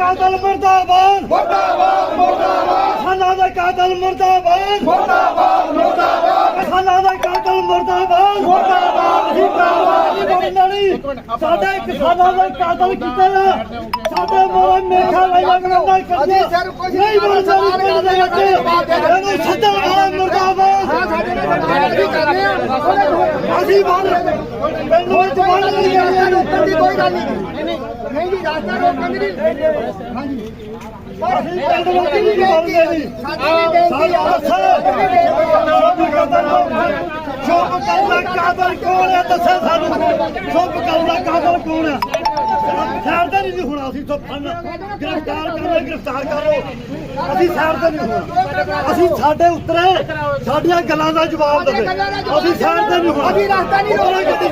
ਕਾਤਲ ਮਰਦਾਬਾਦ। ਮਰਦਾਬਾਦ ਮਰਦਾਬਾਦ। ਕਿਸਾਨਾਂ ਦਾ ਕਾਤਲ ਮਰਦਾਬਾਦ। ਮਰਦਾਬਾਦ ਮਰਦਾਬਾਦ। ਕਿਸਾਨਾਂ ਦਾ ਕਾਤਲ ਮਰਦਾਬਾਦ। ਮਰਦਾਬਾਦ ਜਿੰਦਾਬਾਦ ਨਹੀਂ ਸਾਡੇ ਕਿਸਾਨਾਂ ਦਾ ਕਾਤਲ ਕੀਤਾ ਆ ਸਾਡੇ ਮੋਰੇ ਮੇਖਾ ਲਈ ਲੱਗਣਾ ਕਰਦੇ ਨਹੀਂ ਬਣ ਸਕਦੀ ਦੇ ਵਿੱਚ। ਇਹਨੂੰ ਸੱਦਾ ਮਰਦਾਬਾਦ ਅਸੀਂ ਬਾਹਰ ਪਿੰਡ ਵਿੱਚ ਬਾਹਰ ਨਹੀਂ ਗਏ ਕੋਈ ਗੱਲ ਨਹੀਂ। ਨਹੀਂ ਜੀ ਰਾਸਤਾ ਰੋਕਣ ਦੀ ਹਾਂਜੀ। ਅਸੀਂ ਪਿੰਡ ਵਿੱਚ ਨਹੀਂ ਬੋਲਦੇ ਜੀ ਸਾਡੀ ਸ਼ੁਭ ਕਰਨਾ ਕਾਦਰ ਕੌਣ ਹੈ ਦੱਸੇ ਸਾਨੂੰ। ਸ਼ੁਭ ਕਰਨਾ ਕਾਦਰ ਕੌਣ ਹੈ ਸ਼ਹਿਰ ਦਾ ਨਹੀਂ ਹੋਣਾ ਅਸੀਂ ਤੋਂ ਫਨ ਗ੍ਰਿਫਤਾਰ ਕਰਨਾ ਗ੍ਰਿਫਤਾਰ ਕਰੋ। ਅਸੀਂ ਸ਼ਹਿਰ ਦਾ ਨਹੀਂ ਹੋਣਾ। ਅਸੀਂ ਸਾਡੇ ਉੱਤਰੇ ਸਾਡੀਆਂ ਗੱਲਾਂ ਦਾ ਜਵਾਬ ਦੇਵੇ। ਅਸੀਂ ਸ਼ਹਿਰ ਦਾ ਨਹੀਂ ਹੋਣਾ। ਅਸੀਂ ਰਸਤਾ ਨਹੀਂ ਰੋਕਣਾ ਗੱਡੀ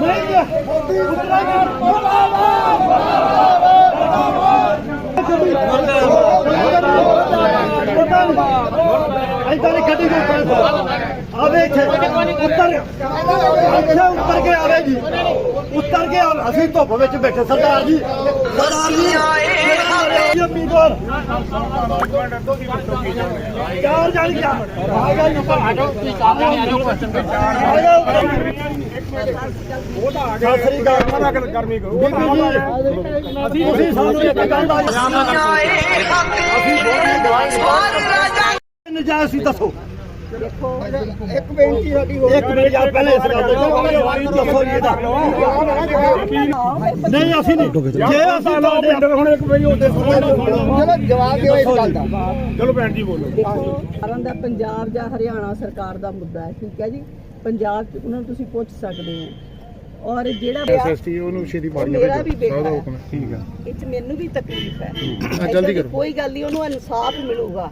ਨਹੀਂ ਉਤਰਾਂਗੇ ਇੱਧਰ ਹੀ ਗੱਡੀ ਦੇ ਉੱਪਰ ਆਵੇ ਇੱਥੇ ਉੱਤਰ ਇੱਥੇ ਉੱਤਰ ਕੇ ਆਵੇ ਜੀ ਉੱਤਰ ਕੇ ਆਵੇ। ਅਸੀਂ ਧੁੱਪ ਵਿੱਚ ਬੈਠੇ ਸਰਦਾਰ ਜੀ ਸਰਦਾਰ ਜੀ ਇਹ ਉਮੀਦਵਾਰ ਚਾਰ ਜਾਣ ਨਜਾਇਜ਼ ਸੀ ਦੱਸੋ। ਇੱਕ ਬੇਨਤੀ ਸਾਡੀ ਹੋਰ ਇੱਕ ਮਿੰਟ ਯਾਰ ਪਹਿਲੇ ਇਸ ਗੱਲ ਦਾ ਦੱਸੋ ਜੀ ਇਹਦਾ। ਨਹੀਂ ਅਸੀਂ ਨਹੀਂ। ਜੇ ਅਸੀਂ ਤੁਹਾਡੇ ਹੁਣ ਇੱਕ ਵਜੇ ਉਹਦੇ ਚਲੋ ਜਵਾਬ ਦਿਓ ਇਸ ਗੱਲ ਦਾ। ਚਲੋ ਭੈਣ ਜੀ ਬੋਲੋ। ਦੇਖੋ ਕਾਰਨ ਦਾ ਪੰਜਾਬ ਜਾਂ ਹਰਿਆਣਾ ਸਰਕਾਰ ਦਾ ਮੁੱਦਾ ਹੈ ਠੀਕ ਹੈ ਜੀ? ਪੰਜਾਬ 'ਚ ਉਹਨਾਂ ਨੂੰ ਤੁਸੀਂ ਪੁੱਛ ਸਕਦੇ ਹੋ। ਔਰ ਜਿਹੜਾ ਐਸਐਸਟੀ ਉਹਨੂੰ ਛੇਤੀ ਉਹ ਮੇਰਾ ਵੀ ਬੇਟਾ ਹੈ। ਠੀਕ ਆ ਇਹ 'ਚ ਮੈਨੂੰ ਵੀ ਤਕਲੀਫ ਹੈ। ਜਲਦੀ ਕਰੋ। ਕੋਈ ਗੱਲ ਨਹੀਂ ਉਹਨੂੰ ਇਨਸਾਫ ਮਿਲੂਗਾ।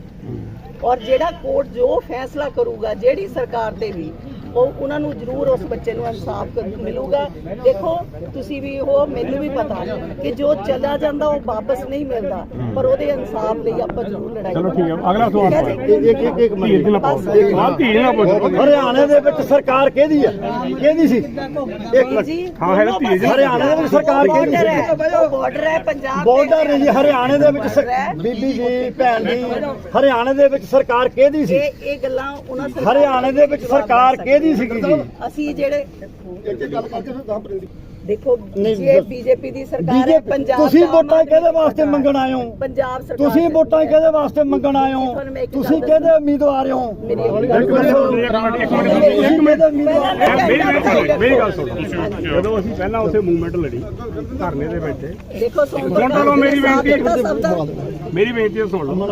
ਔਰ ਜਿਹੜਾ ਕੋਰਟ ਜੋ ਫੈਸਲਾ ਕਰੂਗਾ ਜਿਹੜੀ ਸਰਕਾਰ ਦੇ ਵੀ ਉਹ ਉਹਨਾਂ ਨੂੰ ਜ਼ਰੂਰ ਉਸ ਬੱਚੇ ਨੂੰ ਇਨਸਾਫ ਮਿਲੂਗਾ। ਦੇਖੋ ਤੁਸੀਂ ਵੀ ਉਹ ਮੈਨੂੰ ਵੀ ਪਤਾ ਕਿ ਜੋ ਚਲਾ ਜਾਂਦਾ ਉਹ ਵਾਪਸ ਨਹੀਂ ਮਿਲਦਾ ਪਰ ਉਹਦੇ ਇਨਸਾਫ ਲਈ ਆਪਾਂ ਜ਼ਰੂਰ ਲੜਾਈ ਚਲੋ ਠੀਕ ਹੈ ਅਗਲਾ ਸਵਾਲ ਹੈ ਜੀ? ਇੱਕ ਇੱਕ ਇੱਕ ਹਾਂ ਪੁੱਛੋ। ਹਰਿਆਣੇ ਦੇ ਵਿੱਚ ਸਰਕਾਰ ਕਿਹਦੀ ਹੈ? ਕਿਹਦੀ ਸੀ? ਇੱਕ ਮਿੰਟ। ਜੀ ਹਾਂ ਹੈਗਾ ਧੀਰ ਜੀ ਹਰਿਆਣੇ ਦੇ ਵਿੱਚ ਸਰਕਾਰ ਕਿਹਦੀ ਸੀ? ਹੈ। ਬਾਰਡਰ ਹੈ ਪੰਜਾਬ ਦੇ। ਬਾਰਡਰ ਜੀ ਹਰਿਆਣੇ ਦੇ ਵਿੱਚ ਬੀਬੀ ਜੀ ਭੈਣ ਜੀ ਹਰਿਆਣੇ ਦੇ ਵਿੱਚ ਸਰਕਾਰ ਕਿਹਦੀ ਸੀ? ਇਹ ਇਹ ਗੱਲਾਂ ਉਹਨਾਂ ਸਰਕਾਰ ਹਰਿਆਣੇ ਦੇ ਵਿੱਚ ਸਰਕਾਰ ਕਿਹਦੀ ਸੀਗੀ ਜੀ। ਅਸੀਂ ਜਿਹੜੇ ਦੇਖੋ ਨਹੀਂ, ਜੇ ਦੱਸ- ਬੀਜੇਪੀ ਦੀ ਸਰਕਾਰ ਹੈ ਬੀਜੇਪੀ ਪੰਜਾਬ ਤੁਸੀਂ ਦਾ ਵੋਟਾਂ ਆਮ ਕਿਹਦੇ ਆਦਮੀ ਵਾਸਤੇ ਸਰਕਾਰ ਮੰਗਣ ਆਏ ਹੋ? ਪੰਜਾਬ ਸਰਕਾਰ ਤੁਸੀਂ ਦੇ- ਵੋਟਾਂ ਕਿਹਦੇ ਵਾਸਤੇ ਮੰਗਣ ਆਏ ਹੋ? ਤੁਹਾਨੂੰ ਮੈਂ ਇੱਕ ਗੱਲ ਤੁਸੀਂ ਦੱਸਾਂ। ਕਿਹਦੇ ਉਮੀਦਵਾਰ ਹੋ? ਮੇਰੀ ਗੱਲ ਸੁਣੋ। ਜਦੋਂ ਅਸੀਂ ਪਹਿਲਾਂ ਉੱਥੇ ਮੂਵਮੈਂਟ ਲੜੀ ਧਰਨੇ ਦੇ ਬੈਠੇ। ਦੇਖੋ ਸੁਣ ਬੇਨਤੀ। ਸਭ ਦਾ। ਮੇਰੀ ਬੇਨਤੀ ਸੁਣ ਲਓ।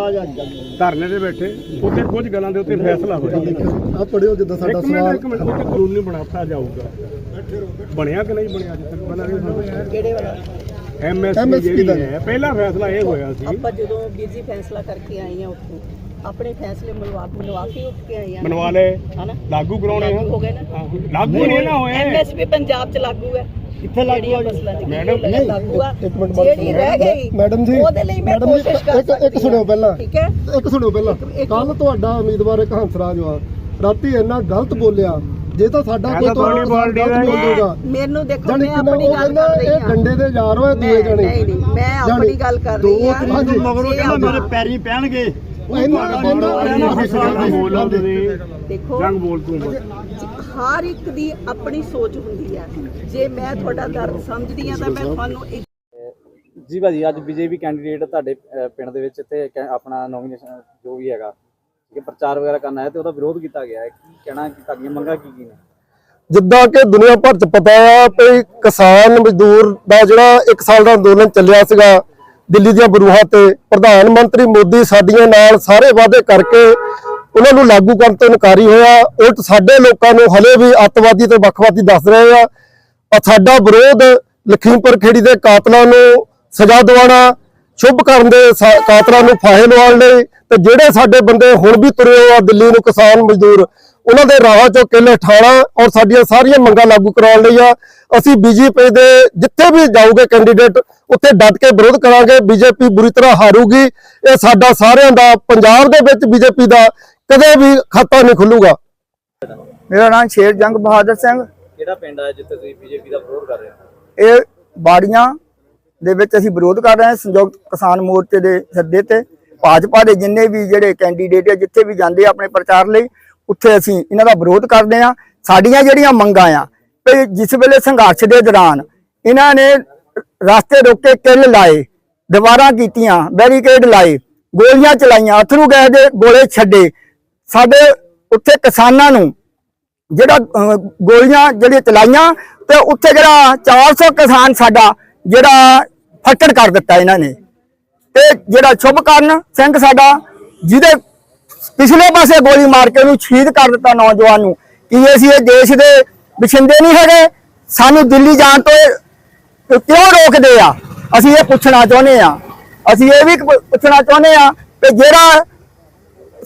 ਧਰਨੇ ਦੇ ਬੈਠੇ ਉੱਥੇ ਕੁਝ ਗੱਲਾਂ ਦੇ ਉੱਤੇ ਫੈਸਲਾ ਹੋਇਆ। ਆ ਪੜਿਓ ਜਿੱਦਾਂ ਸਾਡਾ ਇੱਕ ਮਿੰਟ ਇੱਕ ਮਿੰਟ ਉੱਥੇ ਕਾਨੂੰਨੀ ਬਣਾਤਾ ਜਾਊਗਾ। ਬਣਿਆ ਕਿ ਨਹੀਂ ਬਣਿਆ ਜਿੱਥੇ ਪਹਿਲਾਂ ਨਹੀਂ ਕਿਹੜੇ ਵਾਲਾ? ਐਮਐਸਪੀ ਜਿਹੜੀ ਦਾ। ਹੈ ਪਹਿਲਾ ਫੈਸਲਾ ਇਹ ਹੋਇਆ ਸੀ। ਆਪਾਂ ਜਦੋਂ ਬੀਜੀ ਫੈਸਲਾ ਕਰਕੇ ਆਏ ਆ ਉੱਥੋਂ ਆਪਣੇ ਫੈਸਲੇ ਮਨਵਾ ਮਨਵਾ ਕੇ ਉੱਠ ਕੇ ਆਏ ਆ ਬਣਵਾ ਲਏ ਹਨਾ? ਲਾਗੂ ਕਰਾਉਣੇ ਆ। ਹੋ ਗਏ ਨਾ? ਲਾਗੂ ਨਹੀਂ ਨਾ ਹੋਏ। ਐਮਐਸਪੀ ਪੰਜਾਬ ਚ ਲਾਗੂ ਹੈ। ਕਿੱਥੇ ਲਾਗੂ ਆ ਦੀ ਮੈਡਮ, ਨਹੀਂ, ਲਾਗੂ ਆ ਇੱਕ ਮਿੰਟ ਬਾਅਦ ਜਿਹੜੀ ਰਹਿ ਗਈ ਮੈਡਮ ਜੀ, ਉਹਦੇ ਲਈ ਮੈਂ ਕੋਸ਼ਿਸ਼ ਕਰ ਇੱਕ- ਇੱਕ ਸੁਣਿਓ। ਪਹਿਲਾਂ। ਠੀਕ ਹੈ? ਇੱਕ ਸੁਣੋ ਪਹਿਲਾਂ। ਕੱਲ ਤੁਹਾਡਾ ਉਮੀਦਵਾਰ ਇੱਕ ਹੰਸਰਾਜ ਵਾ। ਰਾਤੀ ਇੰਨਾ ਗਲਤ ਬੋਲਿਆ। ਜੇ ਤਾਂ ਸਾਡਾ ਇਹ ਕੋਈ ਤਾਂ ਤੁਹਾਡੀ ਪਾਰਟੀ ਦਾ ਗਲਤ ਹੈ। ਬੋਲੂਗਾ ਮੈਨੂੰ ਦੇਖੋ ਮੈਂ ਆਪਣੀ ਗੱਲ ਕਰ ਰਹੀ ਇਹ ਹਾਂ। ਡੰਡੇ ਦੇ ਯਾਰ ਵਾ ਦੂਏ ਜਣੇ। ਨਹੀਂ ਨਹੀਂ ਮੈਂ ਆਪਣੀ ਗੱਲ ਕਰ ਦੋ ਰਹੀ ਹਾਂ ਤਰੀਕ ਨੂੰ ਮਗਰੋਂ ਕਹਿੰਦਾ ਮੇਰੇ ਪੈਰੀ ਪੈਣਗੇ। ਦਾ ਦੇਖੋ ਜੰਗ ਬੋਲ ਤੂੰ ਹਰ ਇੱਕ ਦੀ ਆਪਣੀ ਸੋਚ ਹੁੰਦੀ ਹੈ। ਜੇ ਮੈਂ ਤੁਹਾਡਾ ਦਰਦ ਸਮਝਦੀ ਹਾਂ ਤਾਂ ਮੈਂ ਤੁਹਾਨੂੰ ਇੱਕ ਜੀ ਭਾਜੀ ਅੱਜ ਬੀਜੇਪੀ ਕੈਂਡੀਡੇਟ ਤੁਹਾਡੇ ਪਿੰਡ ਦੇ ਵਿੱਚ ਤੇ ਆਪਣਾ ਨੋਮੀਨੇਸ਼ਨ ਜੋ ਵੀ ਹੈਗਾ। ਕਿ ਪ੍ਰਚਾਰ ਵਗੈਰਾ ਕਰਨਾ ਹੈ ਤੇ ਉਹਦਾ ਵਿਰੋਧ ਕੀਤਾ ਗਿਆ ਹੈ। ਕੀ ਕਹਿਣਾ ਕਿ ਤੁਹਾਡੀਆਂ ਮੰਗਾਂ ਕੀ ਕੀ ਨੇ? ਜਿੱਦਾਂ ਕਿ ਦੁਨੀਆ ਭਰ ਚ ਪਤਾ ਆ ਕਿ ਕਿਸਾਨ ਮਜ਼ਦੂਰ ਦਾ ਜਿਹੜਾ 1 ਸਾਲ ਦਾ ਅੰਦੋਲਨ ਚੱਲਿਆ ਸੀਗਾ, ਦਿੱਲੀ ਦੀਆਂ ਬਰੂਹਾਂ ਤੇ, ਪ੍ਰਧਾਨ ਮੰਤਰੀ ਮੋਦੀ ਸਾਡੀਆਂ ਨਾਲ ਸਾਰੇ ਵਾਅਦੇ ਕਰਕੇ ਉਹਨਾਂ ਨੂੰ ਲਾਗੂ ਕਰਨ ਤੋਂ ਇਨਕਾਰੀ ਹੋਇਆ। ਉਲਟ ਸਾਡੇ ਲੋਕਾਂ ਨੂੰ ਹਲੇ ਵੀ ਅੱਤਵਾਦੀ ਤੇ ਵੱਖਵਾਦੀ ਦੱਸ ਰਹੇ ਆ। ਔਰ ਸਾਡਾ ਵਿਰੋਧ ਲਖੀਮਪੁਰ ਖੇੜੀ ਦੇ ਕਾਤਲਾਂ ਨੂੰ ਸਜ਼ਾ ਦਿਵਾਉਣਾ ਸ਼ੁਭ ਕਰਨ ਦੇ ਕਾਤਲਾਂ ਨੂੰ ਫਾਹੇ ਲਵਾਉਣ ਲਈ ਤੇ ਜਿਹੜੇ ਸਾਡੇ ਬੰਦੇ ਹੁਣ ਵੀ ਤੁਰੇ ਹੋਏ ਆ ਦਿੱਲੀ ਨੂੰ ਕਿਸਾਨ ਮਜ਼ਦੂਰ ਉਹਨਾਂ ਦੇ ਰਾਹਾਂ ਚੋਂ ਕਿੱਲੇ ਠਾਣਾ ਔਰ ਸਾਡੀਆਂ ਸਾਰੀਆਂ ਮੰਗਾਂ ਲਾਗੂ ਕਰਾਉਣ ਲਈ ਆ। ਅਸੀਂ ਬੀਜੇਪੀ ਦੇ ਜਿੱਥੇ ਵੀ ਜਾਊਗੇ ਕੈਂਡੀਡੇਟ ਉੱਥੇ ਡਟ ਕੇ ਵਿਰੋਧ ਕਰਾਂਗੇ ਬੀਜੇਪੀ ਬੁਰੀ ਤਰ੍ਹਾਂ ਹਾਰੂਗੀ ਇਹ ਸਾਡਾ ਸਾਰਿਆਂ ਦਾ ਪੰਜਾਬ ਦੇ ਵਿੱਚ ਬੀਜੇਪੀ ਦਾ ਕਦੇ ਵੀ ਖਾਤਾ ਨਹੀਂ ਖੁੱਲੂਗਾ। ਮੇਰਾ ਨਾਮ ਸ਼ੇਰ ਜੰਗ ਬਹਾਦਰ ਸਿੰਘ। ਕਿਹੜਾ ਪਿੰਡ ਹੈ ਜਿੱਥੇ ਤੁਸੀਂ ਬੀਜੇਪੀ ਦਾ ਵਿਰੋਧ ਕਰ ਰਹੇ ਹੋ? ਇਹ ਬਾੜੀਆਂ ਦੇ ਵਿੱਚ ਅਸੀਂ ਵਿਰੋਧ ਕਰ ਰਹੇ ਹਾਂ ਸੰਯੁਕਤ ਕਿਸਾਨ ਮੋਰਚੇ ਦੇ ਸੱਦੇ ਤੇ। ਭਾਜਪਾ ਦੇ ਜਿੰਨੇ ਵੀ ਜਿਹੜੇ ਕੈਂਡੀਡੇਟ ਆ, ਜਿੱਥੇ ਵੀ ਜਾਂਦੇ ਆ ਆਪਣੇ ਪ੍ਰਚਾਰ ਲਈ, ਉੱਥੇ ਅਸੀਂ ਇਹਨਾਂ ਦਾ ਵਿਰੋਧ ਕਰਦੇ ਆ ਸਾਡੀਆਂ ਜਿਹੜੀਆਂ ਮੰਗਾਂ ਆ ਤੇ ਜਿਸ ਵੇਲੇ ਸੰਘਰਸ਼ ਦੇ ਦੌਰਾਨ ਇਹਨਾਂ ਨੇ ਰਸਤੇ ਰੋਕੇ ਕਿੱਲ ਲਾਏ, ਦੀਵਾਰਾਂ ਕੀਤੀਆਂ ਬੈਰੀਕੇਡ ਲਾਏ, ਗੋਲੀਆਂ ਚਲਾਈਆਂ ਅਥਰੂ ਗੈਸ ਦੇ ਗੋਲੇ ਛੱਡੇ। ਸਾਡੇ ਉੱਥੇ ਕਿਸਾਨਾਂ ਨੂੰ ਜਿਹੜਾ ਗੋਲੀਆਂ ਜਿਹੜੀਆਂ ਚਲਾਈਆਂ ਤੇ ਉੱਥੇ ਜਿਹੜਾ 400 ਕਿਸਾਨ ਸਾਡਾ ਜਿਹੜਾ ਫੱਟੜ ਕਰ ਦਿੱਤਾ ਇਹਨਾਂ ਨੇ। ਤੇ ਜਿਹੜਾ ਸ਼ੁਭਕਰਨ ਸਿੰਘ ਸਾਡਾ, ਜਿਹਦੇ ਪਿਛਲੇ ਪਾਸੇ ਗੋਲੀ ਮਾਰ ਕੇ ਉਹਨੂੰ ਸ਼ਹੀਦ ਕਰ ਦਿੱਤਾ ਨੌਜਵਾਨ ਨੂੰ। ਕਿ ਅਸੀਂ ਇਹ ਦੇਸ਼ ਦੇ ਵਸਿੰਦੇ ਨਹੀਂ ਹੈਗੇ? ਸਾਨੂੰ ਦਿੱਲੀ ਜਾਣ ਤੋਂ ਕਿਉਂ ਰੋਕਦੇ ਆ? ਅਸੀਂ ਇਹ ਪੁੱਛਣਾ ਚਾਹੁੰਦੇ ਆ। ਅਸੀਂ ਇਹ ਵੀ ਪੁੱਛਣਾ ਚਾਹੁੰਦੇ ਆ ਕਿ ਜਿਹੜਾ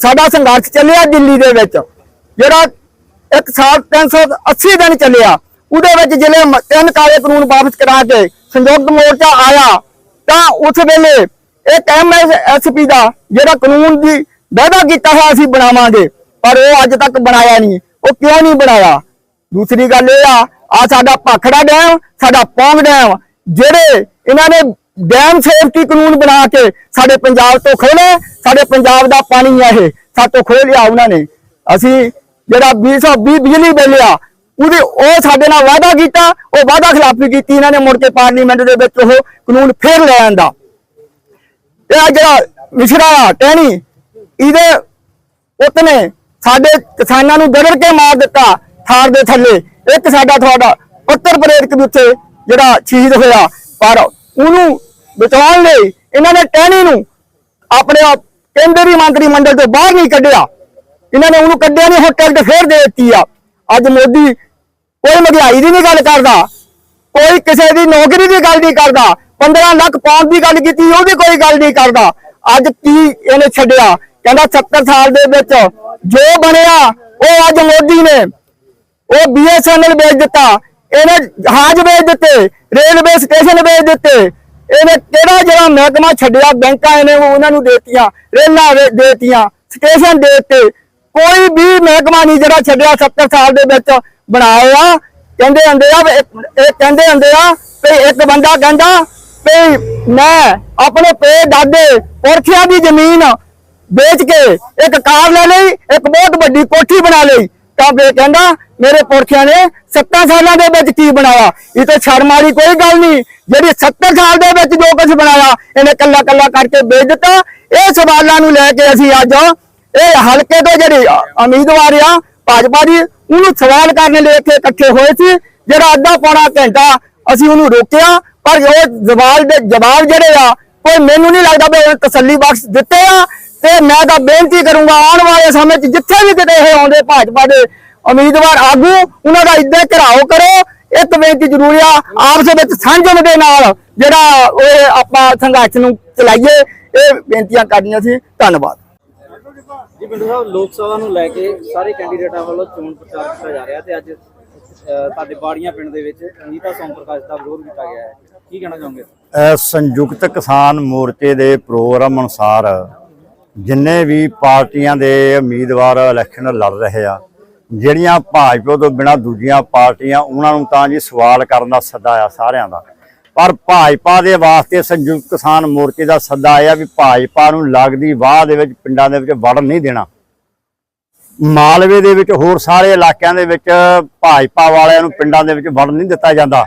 ਸਾਡਾ ਸੰਘਰਸ਼ ਚੱਲਿਆ ਦਿੱਲੀ ਦੇ ਵਿੱਚ, ਜਿਹੜਾ ਇੱਕ ਸਾਲ 380 ਦਿਨ ਚੱਲਿਆ, ਉਹਦੇ ਵਿੱਚ ਜਿਹੜੇ ਤਿੰਨ ਕਾਲੇ ਕਾਨੂੰਨ ਵਾਪਸ ਕਰਾ ਕੇ ਸੰਯੁਕਤ ਮੋਰਚਾ ਆਇਆ ਤਾਂ ਉਸ ਵੇਲੇ ਇੱਕ ਐਮਐਸਪੀ ਦਾ ਜਿਹੜਾ ਕਾਨੂੰਨ ਦੀ ਵਾਅਦਾ ਕੀਤਾ ਹੋਇਆ ਅਸੀਂ ਬਣਾਵਾਂਗੇ, ਪਰ ਉਹ ਅੱਜ ਤੱਕ ਬਣਾਇਆ ਨਹੀਂ। ਉਹ ਕਿਉਂ ਨਹੀਂ ਬਣਾਇਆ? ਦੂਸਰੀ ਗੱਲ ਇਹ ਆ ਆ ਸਾਡਾ ਭਾਖੜਾ ਡੈਮ, ਸਾਡਾ ਪੌਂਗ ਡੈਮ, ਜਿਹੜੇ ਇਹਨਾਂ ਨੇ ਡੈਮ ਸੇਫਟੀ ਕਾਨੂੰਨ ਬਣਾ ਕੇ ਸਾਡੇ ਪੰਜਾਬ ਤੋਂ ਖੋਲੇ ਸਾਡੇ ਪੰਜਾਬ ਦਾ ਪਾਣੀ ਆ ਇਹ ਸਾਤੋਂ ਖੋਹ ਲਿਆ ਉਹਨਾਂ ਨੇ। ਅਸੀਂ ਜਿਹੜਾ 220 ਬਿਜਲੀ ਬਿੱਲ ਆ ਉਹਦੇ ਉਹ ਸਾਡੇ ਨਾਲ ਵਾਅਦਾ ਕੀਤਾ, ਉਹ ਵਾਅਦਾ ਖਿਲਾਫੀ ਕੀਤੀ, ਇਹਨਾਂ ਨੇ ਮੁੜ ਕੇ ਪਾਰਲੀਮੈਂਟ ਦੇ ਵਿੱਚ ਉਹ ਕਾਨੂੰਨ ਫੇਰ ਲੈ ਆਂਦਾ। ਇਹ ਆ ਜਿਹੜਾ ਮਿਸ਼ਰਾ ਟਹਿਣੀ, ਇਹਦੇ ਪੁੱਤ ਨੇ ਸਾਡੇ ਕਿਸਾਨਾਂ ਨੂੰ ਗੜੜ ਕੇ ਮਾਰ ਦਿੱਤਾ ਥਾਰ ਦੇ ਥੱਲੇ। ਇੱਕ ਸਾਡਾ ਤੁਹਾਡਾ ਉੱਤਰ ਪ੍ਰਦੇਸ਼ ਦੇ ਉੱਤੇ ਜਿਹੜਾ ਸ਼ਹੀਦ ਹੋਇਆ, ਪਰ ਉਹਨੂੰ ਬਚਾਉਣ ਲਈ ਇਹਨਾਂ ਨੇ ਟਹਿਣੀ ਨੂੰ ਆਪਣੇ ਕੇਂਦਰੀ ਮੰਤਰੀ ਮੰਡਲ ਤੋਂ ਬਾਹਰ ਨਹੀਂ ਕੱਢਿਆ। ਇਹਨਾਂ ਨੇ ਉਹਨੂੰ ਕੱਢਿਆ ਨਹੀਂ, ਹੁਣ ਟਿਕਟ ਫੇਰ ਦੇ ਦਿੱਤੀ ਆ। ਅੱਜ ਮੋਦੀ ਕੋਈ ਮਹਿੰਗਾਈ ਦੀ ਨਹੀਂ ਗੱਲ ਕਰਦਾ। ਕੋਈ ਕਿਸੇ ਦੀ ਨੌਕਰੀ ਦੀ ਗੱਲ ਨਹੀਂ ਕਰਦਾ। 15 ਲੱਖ ਪਾਉਣ ਦੀ ਗੱਲ ਕੀਤੀ ਉਹਦੀ ਕੋਈ ਗੱਲ ਨਹੀਂ ਕਰਦਾ। ਅੱਜ ਕੀ ਇਹਨੇ ਛੱਡਿਆ? ਕਹਿੰਦਾ 70 ਸਾਲ ਦੇ ਵਿੱਚ ਜੋ ਬਣਿਆ, ਉਹ ਅੱਜ ਮੋਦੀ ਨੇ। ਉਹ ਬੀਐਸਐਨਐਲ ਵੇਚ ਦਿੱਤਾ। ਇਹਨੇ ਜਹਾਜ਼ ਵੇਚ ਦਿੱਤੇ, ਰੇਲਵੇ ਸਟੇਸ਼ਨ ਵੇਚ ਦਿੱਤੇ। ਇਹਨੇ ਕਿਹੜਾ ਜਿਹੜਾ ਮਹਿਕਮਾ ਛੱਡਿਆ? ਬੈਂਕਾਂ ਇਹਨੇ ਉਹਨਾਂ ਨੂੰ ਦੇਤੀਆਂ, ਰੇਲਾਂ ਦੇਤੀਆਂ, ਸਟੇਸ਼ਨ ਦੇ ਦਿੱਤੇ। ਕੋਈ ਵੀ ਮਹਿਕਮਾ ਨਹੀਂ ਜਿਹੜਾ ਛੱਡਿਆ 70 ਸਾਲ ਦੇ ਵਿੱਚ। ਬਣਾਏ ਆ। ਕਹਿੰਦੇ ਹੁੰਦੇ ਆ ਇਹ ਕਹਿੰਦੇ ਹੁੰਦੇ ਆ ਵੀ ਇੱਕ ਬੰਦਾ ਕਹਿੰਦਾ ਵੀ ਮੈਂ ਆਪਣੇ ਪੇ ਦਾਦੇ ਪੁਰਖਿਆਂ ਦੀ ਜ਼ਮੀਨ ਵੇਚ ਕੇ ਇੱਕ ਕਾਰ ਲੈ ਲਈ, ਇੱਕ ਬਹੁਤ ਵੱਡੀ ਕੋਠੀ ਬਣਾ ਲਈ। ਤਾਂ ਫੇਰ ਕਹਿੰਦਾ, ਮੇਰੇ ਪੁਰਖਿਆਂ ਨੇ 70 ਸਾਲਾਂ ਦੇ ਵਿੱਚ ਕੀ ਬਣਾਇਆ? ਇਹ ਤਾਂ ਸ਼ਰਮ ਵਾਲੀ ਕੋਈ ਗੱਲ ਨਹੀਂ। ਜਿਹੜੀ 70 ਸਾਲ ਦੇ ਵਿੱਚ ਜੋ ਕੁਝ ਬਣਾਇਆ, ਇਹਨੇ ਕੱਲਾ ਕੱਲਾ ਕਰਕੇ ਵੇਚ ਦਿੱਤਾ। ਇਹ ਸਵਾਲਾਂ ਨੂੰ ਲੈ ਕੇ ਅਸੀਂ ਅੱਜ ਇਹ ਹਲਕੇ ਤੋਂ ਜਿਹੜੇ ਉਮੀਦਵਾਰ ਆ ਭਾਜਪਾ ਦੀ, ਉਹਨੂੰ ਸਵਾਲ ਕਰਨ ਲਈ ਇੱਥੇ ਇਕੱਠੇ ਹੋਏ ਸੀ, ਜਿਹੜਾ ਅੱਧਾ ਪੌਣਾ ਘੰਟਾ ਅਸੀਂ ਉਹਨੂੰ ਰੋਕਿਆ, ਪਰ ਉਹ ਜਵਾਬ ਦੇ ਜਵਾਬ ਜਿਹੜੇ ਆ, ਕੋਈ ਮੈਨੂੰ ਨਹੀਂ ਲੱਗਦਾ ਵੀ ਉਹਨੇ ਤਸੱਲੀ ਬਖਸ਼ ਦਿੱਤੇ ਆ। ਤੇ ਮੈਂ ਤਾਂ ਬੇਨਤੀ ਕਰੂੰਗਾ, ਆਉਣ ਵਾਲੇ ਸਮੇਂ 'ਚ ਜਿੱਥੇ ਵੀ ਕਿਤੇ ਇਹ ਆਉਂਦੇ ਭਾਜਪਾ ਦੇ ਉਮੀਦਵਾਰ ਆਗੂ, ਉਹਨਾਂ ਦਾ ਇੱਦਾਂ ਘਿਰਾਓ ਕਰੋ। ਇੱਕ ਬੇਨਤੀ ਜ਼ਰੂਰੀ ਆ, ਆਪਸ ਵਿੱਚ ਸੰਜਮ ਦੇ ਨਾਲ ਜਿਹੜਾ ਉਹ ਆਪਾਂ ਸੰਘਰਸ਼ ਨੂੰ ਚਲਾਈਏ, ਇਹ ਬੇਨਤੀਆਂ ਕਰਨੀਆਂ ਸੀ। ਧੰਨਵਾਦ। ਜੀ ਬਿੰਦੂ ਸਾਹਿਬ ਲੋਕ ਸਭਾ ਨੂੰ ਲੈ ਕੇ ਸਾਰੇ ਕੈਂਡੀਡੇਟਾਂ ਵੱਲੋਂ ਚੋਣ ਪ੍ਰਚਾਰ ਕੀਤਾ ਜਾ ਰਿਹਾ ਤੇ ਅੱਜ ਅਹ, ਬਾੜੀਆਂ ਪਿੰਡ ਦੇ ਵਿੱਚ ਅਨੀਤਾ ਸੋਮ ਪ੍ਰਕਾਸ਼ ਦਾ ਵਿਰੋਧ ਕੀਤਾ ਗਿਆ ਹੈ। ਕੀ ਕਹਿਣਾ ਚਾਹੋਗੇ? ਸੰਯੁਕਤ ਕਿਸਾਨ ਮੋਰਚੇ ਦੇ ਪ੍ਰੋਗਰਾਮ ਅਨੁਸਾਰ ਜਿੰਨੇ ਵੀ ਪਾਰਟੀਆਂ ਦੇ ਉਮੀਦਵਾਰ ਇਲੈਕਸ਼ਨ ਲੜ ਰਹੇ ਆ ਜਿਹੜੀਆਂ ਭਾਜਪਾ ਤੋਂ ਬਿਨਾ ਦੂਜੀਆਂ ਪਾਰਟੀਆਂ ਉਹਨਾਂ ਨੂੰ ਤਾਂ ਜੀ ਸਵਾਲ ਕਰਨ ਦਾ ਸੱਦਾ ਆ ਸਾਰਿਆਂ ਦਾ। ਪਰ ਭਾਜਪਾ ਦੇ ਵਾਸਤੇ ਸੰਯੁਕਤ ਕਿਸਾਨ ਮੋਰਚੇ ਦਾ ਸੱਦਾ ਆਇਆ ਵੀ ਭਾਜਪਾ ਨੂੰ ਲੱਗਦੀ ਵਾਹ ਦੇ ਵਿੱਚ, ਪਿੰਡਾਂ ਦੇ ਵਿੱਚ ਵੜਨ ਨਹੀਂ ਦੇਣਾ। ਮਾਲਵੇ ਦੇ ਵਿੱਚ ਹੋਰ ਸਾਰੇ ਇਲਾਕਿਆਂ ਦੇ ਵਿੱਚ ਭਾਜਪਾ ਵਾਲਿਆਂ ਨੂੰ ਪਿੰਡਾਂ ਦੇ ਵਿੱਚ ਵੜਨ ਨਹੀਂ ਦਿੱਤਾ ਜਾਂਦਾ।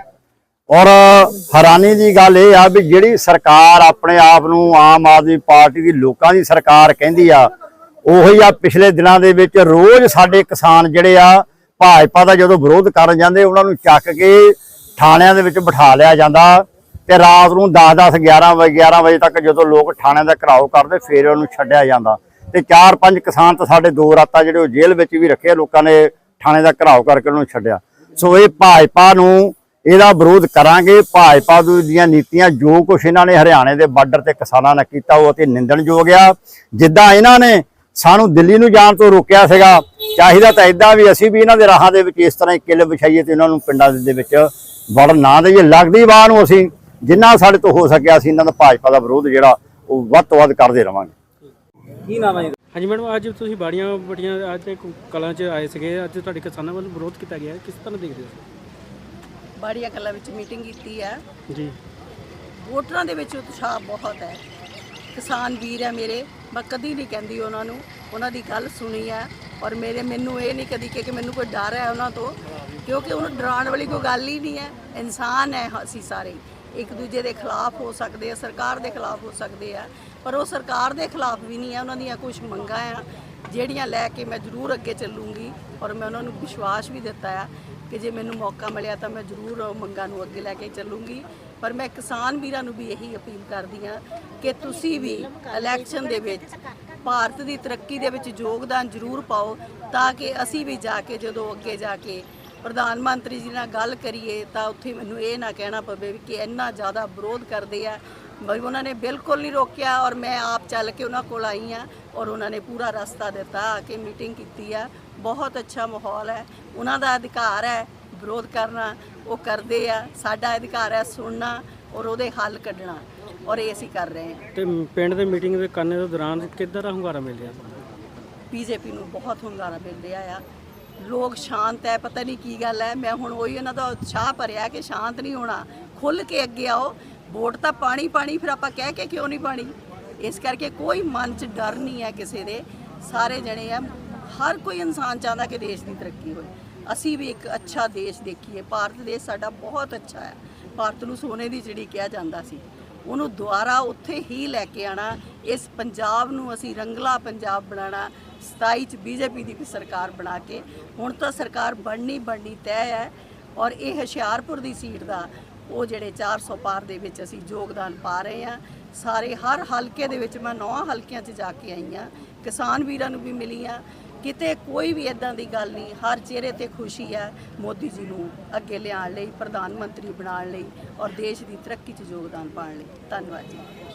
ਔਰ ਹੈਰਾਨੀ ਦੀ ਗੱਲ ਇਹ ਆ ਵੀ ਜਿਹੜੀ ਸਰਕਾਰ ਆਪਣੇ ਆਪ ਨੂੰ ਆਮ ਆਦਮੀ ਪਾਰਟੀ ਦੀ ਲੋਕਾਂ ਦੀ ਸਰਕਾਰ ਕਹਿੰਦੀ ਆ, ਉਹੀ ਆ ਪਿਛਲੇ ਦਿਨਾਂ ਦੇ ਵਿੱਚ ਰੋਜ਼ ਸਾਡੇ ਕਿਸਾਨ ਜਿਹੜੇ ਆ ਭਾਜਪਾ ਦਾ ਜਦੋਂ ਵਿਰੋਧ ਕਰਨ ਜਾਂਦੇ, ਉਹਨਾਂ ਨੂੰ ਚੱਕ ਕੇ ਥਾਣਿਆਂ ਦੇ ਵਿੱਚ ਬਿਠਾ ਲਿਆ ਜਾਂਦਾ ਤੇ ਰਾਤ ਨੂੰ 10-10 11 ਵਜੇ 11 ਵਜੇ ਤੱਕ ਜਦੋਂ ਲੋਕ ਥਾਣਿਆਂ ਦਾ ਘਰਾਓ ਕਰਦੇ, ਫੇਰ ਉਹਨੂੰ ਛੱਡਿਆ ਜਾਂਦਾ। ਤੇ ਚਾਰ ਪੰਜ ਕਿਸਾਨ ਤਾਂ ਸਾਡੇ ਦੋ ਰਾਤਾਂ ਜਿਹੜੇ ਉਹ ਜੇਲ੍ਹ ਵਿੱਚ ਵੀ ਰੱਖੇ ਲੋਕਾਂ ਨੇ ਥਾਣੇ ਦਾ ਘਰਾਓ ਕਰਕੇ ਉਹਨੂੰ ਛੱਡਿਆ। ਸੋ ਇਹ ਭਾਜਪਾ ਨੂੰ ਇਹਦਾ ਵਿਰੋਧ ਕਰਾਂਗੇ। ਭਾਜਪਾ ਦੀਆਂ ਨੀਤੀਆਂ ਜੋ ਕੁਛ ਇਹਨਾਂ ਨੇ ਹਰਿਆਣੇ ਦੇ ਬਾਰਡਰ ਤੇ ਕਿਸਾਨਾਂ ਨਾਲ ਕੀਤਾ, ਉਹ ਅਤੀ ਨਿੰਦਣਯੋਗ ਆ। ਜਿੱਦਾਂ ਇਹਨਾਂ ਨੇ ਸਾਨੂੰ ਦਿੱਲੀ ਨੂੰ ਜਾਣ ਤੋਂ ਰੋਕਿਆ ਸੀਗਾ, ਚਾਹੀਦਾ ਤਾਂ ਇਦਾਂ ਵੀ ਅਸੀਂ ਵੀ ਇਹਨਾਂ ਦੇ ਰਾਹਾਂ ਦੇ ਵਿੱਚ ਇਸ ਤਰ੍ਹਾਂ ਹੀ ਕਿੱਲ ਵਿਛਾਈਏ ਤੇ ਇਹਨਾਂ ਨੂੰ ਪਿੰਡਾਂ ਦੇ ਵਿੱਚ ਵੜਨ ਨਾ ਦੇਈਏ ਲੱਗਦੀ ਵਾਹ ਨੂੰ ਅਸੀਂ ਜਿੰਨਾ ਸਾਡੇ ਤੋਂ ਹੋ ਸਕਿਆ ਅਸੀਂ ਇਹਨਾਂ ਦਾ ਭਾਜਪਾ ਦਾ ਵਿਰੋਧ ਜਿਹੜਾ ਉਹ ਵੱਧ ਤੋਂ ਵੱਧ ਕਰਦੇ ਰਵਾਂਗੇ। ਕੀ ਨਾਮ ਹੈ ਹਾਂਜੀ ਮੈਡਮ ਅੱਜ ਤੁਸੀਂ ਬਾੜੀਆਂ ਬੜੀਆਂ ਅੱਜ ਤੇ ਕਲਾਂ 'ਚ ਆਏ ਸੀਗੇ ਅੱਜ ਤੁਹਾਡੇ ਕਿਸਾਨਾਂ ਵੱਲੋਂ ਵਿਰੋਧ ਕੀਤਾ ਗਿਆ ਹੈ। ਕਿਸ ਤਰ੍ਹਾਂ ਦੇਖਦੇ ਹੋ ਬਾੜੀਆ ਕਲਾ ਵਿੱਚ ਮੀਟਿੰਗ ਕੀਤੀ ਹੈ। ਜੀ। ਵੋਟਰਾਂ ਦੇ ਵਿੱਚ ਉਤਸ਼ਾਹ ਬਹੁਤ ਹੈ। ਕਿਸਾਨ ਵੀਰ ਹੈ ਮੇਰੇ ਮੈਂ ਕਦੀ ਨਹੀਂ ਕਹਿੰਦੀ ਉਹਨਾਂ ਨੂੰ ਉਹਨਾਂ ਦੀ ਗੱਲ ਸੁਣੀ ਹੈ। ਔਰ ਮੇਰੇ ਮੈਨੂੰ ਇਹ ਨਹੀਂ ਕਦੀ ਕਿ ਕਿ ਮੈਨੂੰ ਕੋਈ ਡਰ ਹੈ ਉਹਨਾਂ ਤੋਂ। ਕਿਉਂਕਿ ਉਹਨੂੰ ਡਰਾਉਣ ਵਾਲੀ ਕੋਈ ਗੱਲ ਹੀ ਨਹੀਂ ਹੈ। ਇਨਸਾਨ ਹੈ ਅਸੀਂ ਸਾਰੇ। ਇੱਕ ਦੂਜੇ ਦੇ ਖਿਲਾਫ ਹੋ ਸਕਦੇ ਆ, ਸਰਕਾਰ ਦੇ ਖਿਲਾਫ ਹੋ ਸਕਦੇ ਆ, ਪਰ ਉਹ ਸਰਕਾਰ ਦੇ ਖਿਲਾਫ ਵੀ ਨਹੀਂ ਹੈ। ਉਹਨਾਂ ਦੀਆਂ ਕੁਝ ਮੰਗਾਂ ਆ, ਜਿਹੜੀਆਂ ਲੈ ਕੇ ਮੈਂ ਜ਼ਰੂਰ ਅੱਗੇ ਚੱਲੂੰਗੀ ਔਰ ਮੈਂ ਉਹਨਾਂ ਨੂੰ ਵਿਸ਼ਵਾਸ ਵੀ ਦਿੱਤਾ ਆ ਕਿ ਜੇ ਮੈਨੂੰ ਮੌਕਾ ਮਿਲਿਆ ਤਾਂ ਮੈਂ ਜ਼ਰੂਰ ਉਹ ਮੰਗਾਂ ਨੂੰ ਅੱਗੇ ਲੈ ਕੇ ਚੱਲੂੰਗੀ। ਪਰ ਮੈਂ ਕਿਸਾਨ ਵੀਰਾਂ ਨੂੰ ਵੀ ਇਹੀ ਅਪੀਲ ਕਰਦੀ ਹਾਂ ਕਿ ਤੁਸੀਂ ਵੀ ਇਲੈਕਸ਼ਨ ਦੇ ਵਿੱਚ ਭਾਰਤ ਦੀ ਤਰੱਕੀ ਦੇ ਵਿੱਚ ਯੋਗਦਾਨ ਜ਼ਰੂਰ ਪਾਓ ਤਾਂ ਕਿ ਅਸੀਂ ਵੀ ਜਾ ਕੇ, ਜਦੋਂ ਅੱਗੇ ਜਾ ਕੇ ਪ੍ਰਧਾਨ ਮੰਤਰੀ ਜੀ ਨਾਲ ਗੱਲ ਕਰੀਏ ਤਾਂ ਉੱਥੇ ਮੈਨੂੰ ਇਹ ਨਾ ਕਹਿਣਾ ਪਵੇ ਕਿ ਇੰਨਾ ਜ਼ਿਆਦਾ ਵਿਰੋਧ ਕਰਦੇ ਆ। ਬਈ ਉਹਨਾਂ ਨੇ ਬਿਲਕੁਲ ਨਹੀਂ ਰੋਕਿਆ ਔਰ ਮੈਂ ਆਪ ਚੱਲ ਕੇ ਉਹਨਾਂ ਕੋਲ ਆਈ ਆ ਔਰ ਉਹਨਾਂ ਨੇ ਪੂਰਾ ਰਸਤਾ ਦਿੱਤਾ ਆ ਕੇ ਮੀਟਿੰਗ ਕੀਤੀ ਆ। ਬਹੁਤ ਅੱਛਾ ਮਾਹੌਲ ਹੈ। ਉਹਨਾਂ ਦਾ ਅਧਿਕਾਰ ਹੈ ਵਿਰੋਧ ਕਰਨਾ ਉਹ ਕਰਦੇ ਆ। ਸਾਡਾ ਅਧਿਕਾਰ ਹੈ ਸੁਣਨਾ ਔਰ ਉਹਦੇ ਹੱਲ ਕੱਢਣਾ ਔਰ ਇਹ ਅਸੀਂ ਕਰ ਰਹੇ ਹਾਂ। ਤੇ ਪਿੰਡ ਦੇ ਮੀਟਿੰਗ ਦੇ ਕਰਨੇ ਦੇ ਦੌਰਾਨ ਕਿੱਦਾਂ ਦਾ ਹੁੰਗਾਰਾ ਮਿਲਿਆ ਬੀਜੇਪੀ ਨੂੰ ਬਹੁਤ ਹੁੰਗਾਰਾ ਮਿਲ ਰਿਹਾ ਆ। ਲੋਕ ਸ਼ਾਂਤ ਹੈ, ਪਤਾ ਨਹੀਂ ਕੀ ਗੱਲ ਹੈ। ਮੈਂ ਹੁਣ ਉਹੀ ਉਹਨਾਂ ਦਾ ਉਤਸ਼ਾਹ ਭਰਿਆ ਕਿ ਸ਼ਾਂਤ ਨਹੀਂ ਹੋਣਾ। ਖੁੱਲ ਕੇ ਅੱਗੇ ਆਓ। ਵੋਟ ਤਾਂ ਪਾਣੀ ਪਾਣੀ, ਫਿਰ ਆਪਾਂ ਕਹਿ ਕੇ ਕਿਉਂ ਨਹੀਂ ਪਾਣੀ? ਇਸ ਕਰਕੇ ਕੋਈ ਮਨ 'ਚ ਡਰ ਨਹੀਂ ਹੈ ਕਿਸੇ ਦੇ। ਸਾਰੇ ਜਣੇ ਆ, ਹਰ ਕੋਈ ਇਨਸਾਨ ਚਾਹੁੰਦਾ ਕਿ ਦੇਸ਼ ਦੀ ਤਰੱਕੀ ਹੋਵੇ ਅਸੀਂ ਵੀ ਇੱਕ ਅੱਛਾ ਦੇਸ਼ ਦੇਖੀਏ। ਭਾਰਤ ਦੇਸ਼ ਸਾਡਾ ਬਹੁਤ ਅੱਛਾ ਹੈ। ਭਾਰਤ ਨੂੰ ਸੋਨੇ ਦੀ ਚਿੜੀ ਕਿਹਾ ਜਾਂਦਾ ਸੀ। ਉਹਨੂੰ ਦੁਆਰਾ ਉੱਥੇ ਹੀ ਲੈ ਕੇ ਆਣਾ ਇਸ ਪੰਜਾਬ ਨੂੰ ਅਸੀਂ ਰੰਗਲਾ ਪੰਜਾਬ ਬਣਾਉਣਾ। 27 ਚ ਬੀਜੇਪੀ ਦੀ ਵੀ ਸਰਕਾਰ ਬਣਾ ਕੇ, ਹੁਣ ਤਾਂ ਸਰਕਾਰ ਬਣਨੀ ਬਣਨੀ ਤੈਅ ਹੈ ਔਰ ਇਹ ਹੁਸ਼ਿਆਰਪੁਰ ਦੀ ਸੀਟ ਦਾ ਉਹ ਜਿਹੜੇ 400 ਪਾਰ ਦੇ ਵਿੱਚ ਅਸੀਂ ਯੋਗਦਾਨ ਪਾ ਰਹੇ ਹਾਂ। ਸਾਰੇ ਹਰ ਹਲਕੇ ਦੇ ਵਿੱਚ ਮੈਂ ਨੌਂ ਹਲਕਿਆਂ 'ਚ ਜਾ ਕੇ ਆਈ ਹਾਂ। ਕਿਸਾਨ ਵੀਰਾਂ ਨੂੰ ਵੀ ਮਿਲੀ ਹਾਂ। ਕਿਤੇ ਕੋਈ ਵੀ ਇਦਾਂ ਦੀ ਗੱਲ ਨਹੀਂ, ਹਰ ਚਿਹਰੇ ਤੇ ਖੁਸ਼ੀ ਹੈ ਮੋਦੀ ਜੀ ਨੂੰ ਅੱਗੇ ਲਿਆਉਣ ਲਈ, ਪ੍ਰਧਾਨ ਮੰਤਰੀ ਬਣਾਉਣ ਲਈ ਔਰ ਦੇਸ਼ ਦੀ ਤਰੱਕੀ 'ਚ ਯੋਗਦਾਨ ਪਾਉਣ ਲਈ। ਧੰਨਵਾਦ ਜੀ।